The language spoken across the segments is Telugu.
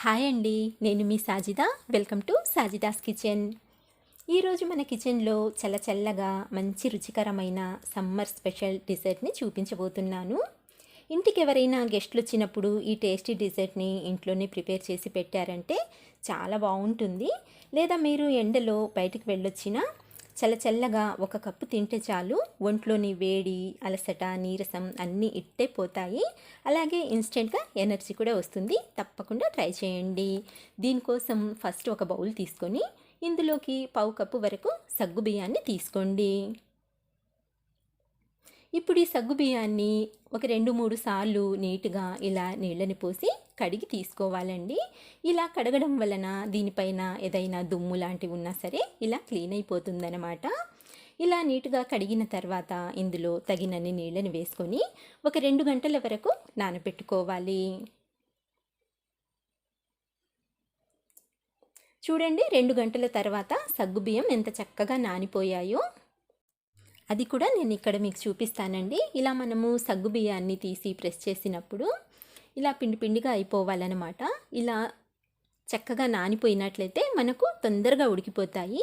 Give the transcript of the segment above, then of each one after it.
హాయ్ అండి నేను మీ Sajida. Welcome to Sajida's kitchen. ఈరోజు మన కిచెన్లో చల్ల చల్లగా మంచి రుచికరమైన సమ్మర్ స్పెషల్ డిజర్ట్ని చూపించబోతున్నాను. ఇంటికి ఎవరైనా గెస్ట్లు వచ్చినప్పుడు ఈ టేస్టీ డిజర్ట్ని ఇంట్లోనే ప్రిపేర్ చేసి పెట్టారంటే చాలా బాగుంటుంది. లేదా మీరు ఎండలో బయటికి వెళ్ళొచ్చినా చల్ల చల్లగా ఒక కప్పు తింటే చాలు. ఒంట్లోని వేడి అలసట నీరసం అన్నీ ఇట్టే పోతాయి. అలాగే ఇన్స్టెంట్గా ఎనర్జీ కూడా వస్తుంది. తప్పకుండా ట్రై చేయండి. దీనికోసం ఫస్ట్ ఒక బౌల్ తీసుకొని ఇందులోకి పావు కప్పు వరకు సగ్గు బియ్యాన్ని తీసుకోండి. ఇప్పుడు ఈ సగ్గు బియ్యాన్ని ఒక రెండు మూడు సార్లు నీట్గా ఇలా నీళ్ళని పోసి కడిగి తీసుకోవాలండి. ఇలా కడగడం వలన దీనిపైన ఏదైనా దుమ్ము లాంటివి ఉన్నా సరే ఇలా క్లీన్ అయిపోతుందన్నమాట. ఇలా నీట్గా కడిగిన తర్వాత ఇందులో తగినన్ని నీళ్ళని వేసుకొని ఒక రెండు గంటల వరకు నానబెట్టుకోవాలి. చూడండి రెండు గంటల తర్వాత సగ్గుబియ్యం ఎంత చక్కగా నానిపోయాయో. అది కూడా నేను ఇక్కడ మీకు చూపిస్తానండి. ఇలా మనము సగ్గు బియ్యాన్ని తీసి ప్రెస్ చేసినప్పుడు ఇలా పిండి పిండిగా అయిపోవాలన్నమాట. ఇలా చక్కగా నానిపోయినట్లయితే మనకు తొందరగా ఉడికిపోతాయి.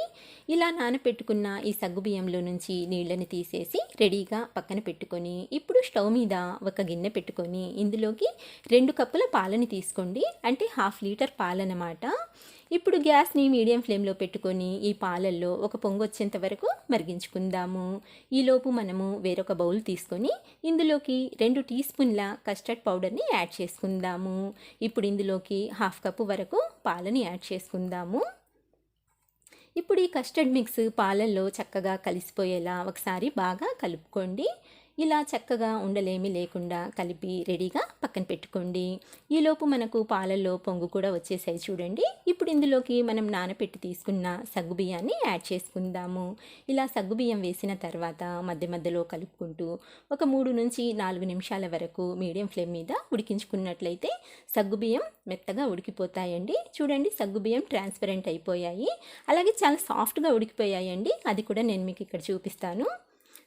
ఇలా నానపెట్టుకున్న ఈ సగ్గు బియ్యంలో నుంచి నీళ్ళని తీసేసి రెడీగా పక్కన పెట్టుకొని ఇప్పుడు స్టవ్ మీద ఒక గిన్నె పెట్టుకొని ఇందులోకి రెండు కప్పుల పాలని తీసుకోండి. అంటే హాఫ్ లీటర్ పాలన్నమాట. ఇప్పుడు గ్యాస్ని మీడియం ఫ్లేమ్లో పెట్టుకొని ఈ పాలల్లో ఒక పొంగు వచ్చేంత వరకు మరిగించుకుందాము. ఈలోపు మనము వేరొక బౌల్ తీసుకొని ఇందులోకి రెండు టీ స్పూన్ల కస్టర్డ్ పౌడర్ని యాడ్ చేసుకుందాము. ఇప్పుడు ఇందులోకి హాఫ్ కప్పు వరకు పాలని యాడ్ చేసుకుందాము. ఇప్పుడు ఈ కస్టర్డ్ మిక్స్ పాలల్లో చక్కగా కలిసిపోయేలా ఒకసారి బాగా కలుపుకోండి. ఇలా చక్కగా ఉండలేమి లేకుండా కలిపి రెడీగా పక్కన పెట్టుకోండి. ఈలోపు మనకు పాలల్లో పొంగు కూడా వచ్చేసాయి చూడండి. ఇప్పుడు ఇందులోకి మనం నానపెట్టి తీసుకున్న సగ్గుబియ్యాన్ని యాడ్ చేసుకుందాము. ఇలా సగ్గుబియ్యం వేసిన తర్వాత మధ్య మధ్యలో కలుపుకుంటూ ఒక మూడు నుంచి నాలుగు నిమిషాల వరకు మీడియం ఫ్లేమ్ మీద ఉడికించుకున్నట్లయితే సగ్గుబియ్యం మెత్తగా ఉడికిపోతాయండి. చూడండి సగ్గుబియ్యం ట్రాన్స్పరెంట్ అయిపోయాయి. అలాగే చాలా సాఫ్ట్గా ఉడికిపోయాయండి. అది కూడా నేను మీకు ఇక్కడ చూపిస్తాను.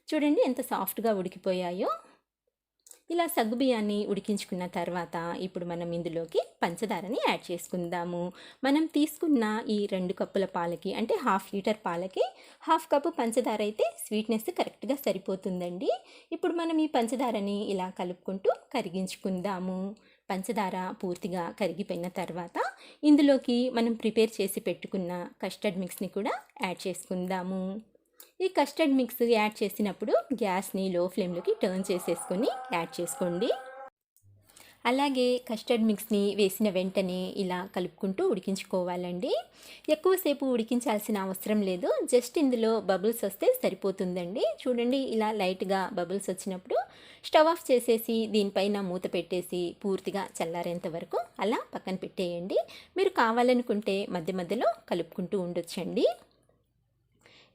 చూడండి ఎంత సాఫ్ట్గా ఉడికిపోయాయో. ఇలా సగ్గుబియ్యాన్ని ఉడికించుకున్న తర్వాత ఇప్పుడు మనం ఇందులోకి పంచదారని యాడ్ చేసుకుందాము. మనం తీసుకున్న ఈ రెండు కప్పుల పాలకి అంటే హాఫ్ లీటర్ పాలకి హాఫ్ కప్పు పంచదార అయితే స్వీట్నెస్ కరెక్ట్గా సరిపోతుందండి. ఇప్పుడు మనం ఈ పంచదారని ఇలా కలుపుకుంటూ కరిగించుకుందాము. పంచదార పూర్తిగా కరిగిపోయిన తర్వాత ఇందులోకి మనం ప్రిపేర్ చేసి పెట్టుకున్న కస్టర్డ్ మిక్స్ని కూడా యాడ్ చేసుకుందాము. ఈ కస్టర్డ్ మిక్స్ యాడ్ చేసినప్పుడు గ్యాస్ని లో ఫ్లేమ్లోకి టర్న్ చేసేసుకొని యాడ్ చేసుకోండి. అలాగే కస్టర్డ్ మిక్స్ని వేసిన వెంటనే ఇలా కలుపుకుంటూ ఉడికించుకోవాలండి. ఎక్కువసేపు ఉడికించాల్సిన అవసరం లేదు. జస్ట్ ఇందులో బబుల్స్ వస్తే సరిపోతుందండి. చూడండి ఇలా లైట్గా బబుల్స్ వచ్చినప్పుడు స్టవ్ ఆఫ్ చేసేసి దీనిపైన మూత పెట్టేసి పూర్తిగా చల్లారేంత వరకు అలా పక్కన పెట్టేయండి. మీరు కావాలనుకుంటే మధ్య మధ్యలో కలుపుకుంటూ ఉండొచ్చండి.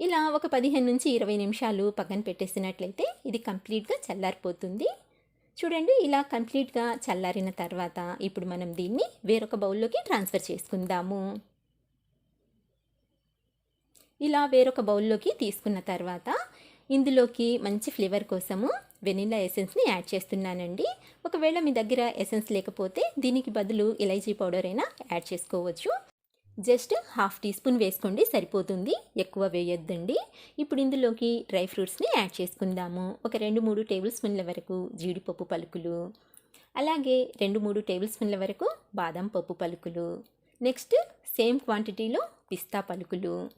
ఇలా ఒక పదిహేను నుంచి ఇరవై నిమిషాలు పక్కన పెట్టేసినట్లయితే ఇది కంప్లీట్గా చల్లారిపోతుంది. చూడండి ఇలా కంప్లీట్గా చల్లారిన తర్వాత ఇప్పుడు మనం దీన్ని వేరొక బౌల్లోకి ట్రాన్స్ఫర్ చేసుకుందాము. ఇలా వేరొక బౌల్లోకి తీసుకున్న తర్వాత ఇందులోకి మంచి ఫ్లేవర్ కోసము వెనిలా ఎసెన్స్ని యాడ్ చేస్తున్నానండి. ఒకవేళ మీ దగ్గర ఎసెన్స్ లేకపోతే దీనికి బదులు ఇలైచీ పౌడర్ అయినా యాడ్ చేసుకోవచ్చు. జస్ట్ హాఫ్ టీ స్పూన్ వేసుకోండి సరిపోతుంది. ఎక్కువ వేయొద్దండి. ఇప్పుడు ఇందులోకి డ్రై ఫ్రూట్స్ని యాడ్ చేసుకుందాము. ఒక రెండు మూడు టేబుల్ స్పూన్ల వరకు జీడిపప్పు పలుకులు. అలాగే రెండు మూడు టేబుల్ స్పూన్ల వరకు బాదం పప్పు పలుకులు. నెక్స్ట్ సేమ్ క్వాంటిటీలో పిస్తా పలుకులు.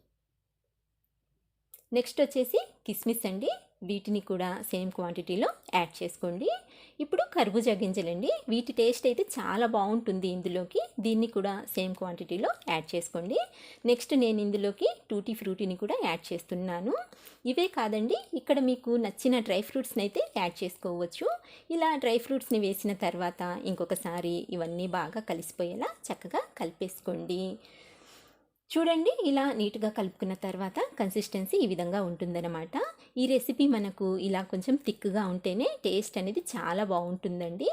నెక్స్ట్ వచ్చేసి కిస్మిస్ అండి. వీటిని కూడా సేమ్ క్వాంటిటీలో యాడ్ చేసుకోండి. ఇప్పుడు కర్బూజా గింజలండి. వీటి టేస్ట్ అయితే చాలా బాగుంటుంది ఇందులోకి. దీన్ని కూడా సేమ్ క్వాంటిటీలో యాడ్ చేసుకోండి. నెక్స్ట్ నేను ఇందులోకి టూటీ ఫ్రూటీని కూడా యాడ్ చేస్తున్నాను. ఇవే కాదండి ఇక్కడ మీకు నచ్చిన డ్రై ఫ్రూట్స్ని అయితే యాడ్ చేసుకోవచ్చు. ఇలా డ్రై ఫ్రూట్స్ని వేసిన తర్వాత ఇంకొకసారి ఇవన్నీ బాగా కలిసిపోయేలా చక్కగా కలిపేసుకోండి. చూడండి ఇలా నీట్గా కలుపుకున్న తర్వాత కన్సిస్టెన్సీ ఈ విధంగా ఉంటుందన్నమాట. ఈ రెసిపీ మనకు ఇలా కొంచెం థిక్గా ఉంటేనే టేస్ట్ అనేది చాలా బాగుంటుందండి.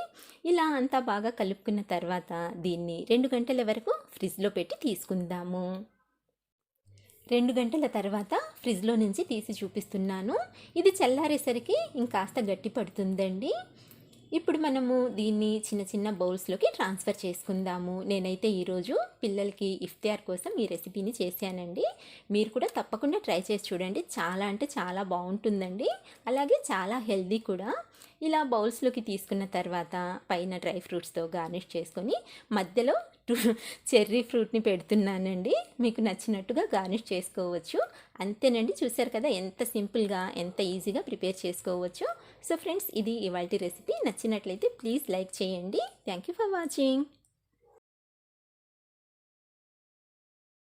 ఇలా అంతా బాగా కలుపుకున్న తర్వాత దీన్ని రెండు గంటల వరకు ఫ్రిడ్జ్లో పెట్టి తీసుకుందాము. రెండు గంటల తర్వాత ఫ్రిడ్జ్లో నుంచి తీసి చూపిస్తున్నాను. ఇది చల్లారేసరికి ఇంకాస్త గట్టి పడుతుందండి. ఇప్పుడు మనము దీన్ని చిన్న చిన్న బౌల్స్లోకి ట్రాన్స్ఫర్ చేసుకుందాము. నేనైతే ఈరోజు పిల్లలకి ఇఫ్తియార్ కోసం ఈ రెసిపీని చేశానండి. మీరు కూడా తప్పకుండా ట్రై చేసి చూడండి. చాలా అంటే చాలా బాగుంటుందండి. అలాగే చాలా హెల్దీ కూడా. ఇలా బౌల్స్లోకి తీసుకున్న తర్వాత పైన డ్రై ఫ్రూట్స్తో గార్నిష్ చేసుకొని మధ్యలో చెర్రీ ఫ్రూట్ని పెడుతున్నానండి. మీకు నచ్చినట్టుగా గార్నిష్ చేసుకోవచ్చు. అంతేనండి. చూసారు కదా ఎంత సింపుల్గా ఎంత ఈజీగా ప్రిపేర్ చేసుకోవచ్చు. సో ఫ్రెండ్స్ ఇది ఇవాళ రెసిపీ. నచ్చినట్లయితే ప్లీజ్ లైక్ చేయండి. Thank you for watching.